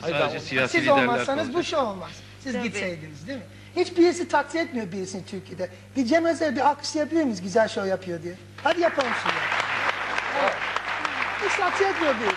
Sadece olmaz. siyasi Siz liderler olmazsanız bu kalacak. şey olmaz. Siz Tabii. gitseydiniz değil mi? Hiç birisi takdir etmiyor birisini Türkiye'de. Bir Cem Özer bir alkışlayabilir miyiz güzel show yapıyor diye? Hadi yapalım şimdi. Evet. Hiç takdir etmiyor birisi.